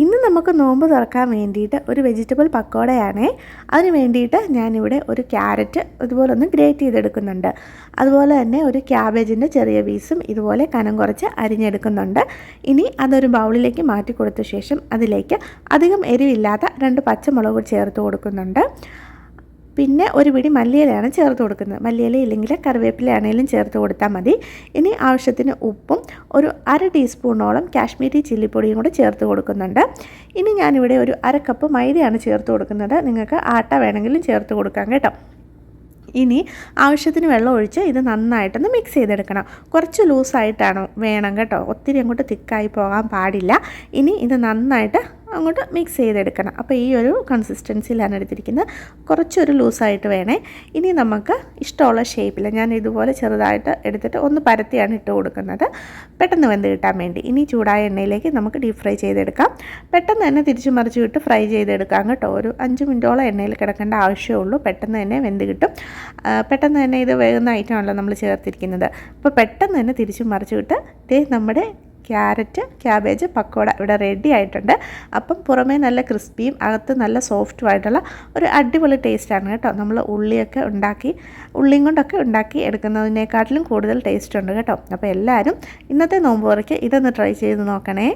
ഇന്ന് നമുക്ക് നോമ്പ് തുറക്കാൻ വേണ്ടിയിട്ട് ഒരു വെജിറ്റബിൾ പക്കോടയാണ്. അതിന് വേണ്ടിയിട്ട് ഞാനിവിടെ ഒരു ക്യാരറ്റ് ഇതുപോലെ ഒന്ന് ഗ്രേറ്റ് ചെയ്തെടുക്കുന്നുണ്ട്. അതുപോലെ തന്നെ ഒരു ക്യാബേജിന്റെ ചെറിയ പീസും ഇതുപോലെ കനം കുറച്ച് അരിഞ്ഞെടുക്കുന്നുണ്ട്. ഇനി അതൊരു ബൗളിലേക്ക് മാറ്റി കൊടുത്ത ശേഷം അതിലേക്ക് അധികം എരിവില്ലാത്ത രണ്ട് പച്ചമുളക് ചേർത്ത് കൊടുക്കുന്നുണ്ട്. പിന്നെ ഒരു പിടി മല്ലിയിലയാണ് ചേർത്ത് കൊടുക്കുന്നത്. മല്ലിയില ഇല്ലെങ്കിൽ കറിവേപ്പില ആണെങ്കിലും ചേർത്ത് കൊടുത്താൽ മതി. ഇനി ആവശ്യത്തിന് ഉപ്പും ഒരു അര ടീസ്പൂണോളം കാശ്മീരി ചില്ലിപ്പൊടിയും കൂടെ ചേർത്ത് കൊടുക്കുന്നുണ്ട്. ഇനി ഞാനിവിടെ ഒരു അര കപ്പ് മൈദയാണ് ചേർത്ത് കൊടുക്കുന്നത്. നിങ്ങൾക്ക് ആട്ട വേണമെങ്കിലും ചേർത്ത് കൊടുക്കാം കേട്ടോ. ഇനി ആവശ്യത്തിന് വെള്ളം ഒഴിച്ച് ഇത് നന്നായിട്ടൊന്ന് മിക്സ് ചെയ്തെടുക്കണം. കുറച്ച് ലൂസായിട്ടാണ് വേണം കേട്ടോ. ഒത്തിരി അങ്ങോട്ട് തിക്കായി പോകാൻ പാടില്ല. ഇനി ഇത് നന്നായിട്ട് അങ്ങോട്ട് മിക്സ് ചെയ്തെടുക്കണം. അപ്പോൾ ഈ ഒരു കൺസിസ്റ്റൻസിയിലാണ് എടുത്തിരിക്കുന്നത്. കുറച്ചൊരു ലൂസായിട്ട് വേണേ. ഇനി നമുക്ക് ഇഷ്ടമുള്ള ഷേപ്പിൽ ഞാൻ ഇതുപോലെ ചെറുതായിട്ട് എടുത്തിട്ട് ഒന്ന് പരത്തിയാണ് ഇട്ട് കൊടുക്കുന്നത്. പെട്ടെന്ന് വെന്ത് കിട്ടാൻ വേണ്ടി. ഇനി ചൂടായ എണ്ണയിലേക്ക് നമുക്ക് ഡീപ് ഫ്രൈ ചെയ്തെടുക്കാം. പെട്ടെന്ന് തന്നെ തിരിച്ചു മറിച്ച് വിട്ട് ഫ്രൈ ചെയ്തെടുക്കാം കേട്ടോ. ഒരു അഞ്ച് മിനിറ്റോളം എണ്ണയിൽ കിടക്കേണ്ട ആവശ്യമുള്ളൂ പെട്ടെന്ന് തന്നെ വെന്ത് കിട്ടും. പെട്ടെന്ന് തന്നെ ഇത് വേകുന്ന ഐറ്റമാണല്ലോ നമ്മൾ ചേർത്തിരിക്കുന്നത്. അപ്പോൾ പെട്ടെന്ന് തന്നെ തിരിച്ചു മറിച്ച് വിട്ട് നമ്മുടെ ക്യാരറ്റ് ക്യാബേജ് പക്കോട ഇവിടെ റെഡി ആയിട്ടുണ്ട്. അപ്പം പുറമേ നല്ല ക്രിസ്പിയും അകത്ത് നല്ല സോഫ്റ്റും ആയിട്ടുള്ള ഒരു അടിപൊളി ടേസ്റ്റാണ് കേട്ടോ. നമ്മൾ ഉള്ളിയൊക്കെ ഉണ്ടാക്കി ഉള്ളിയും കൊണ്ടൊക്കെ ഉണ്ടാക്കി എടുക്കുന്നതിനേക്കാട്ടിലും കൂടുതൽ ടേസ്റ്റ് ഉണ്ട് കേട്ടോ. അപ്പോൾ എല്ലാവരും ഇന്നത്തെ നോമ്പ് വരയ്ക്ക് ഇതൊന്ന് ട്രൈ ചെയ്ത് നോക്കണേ.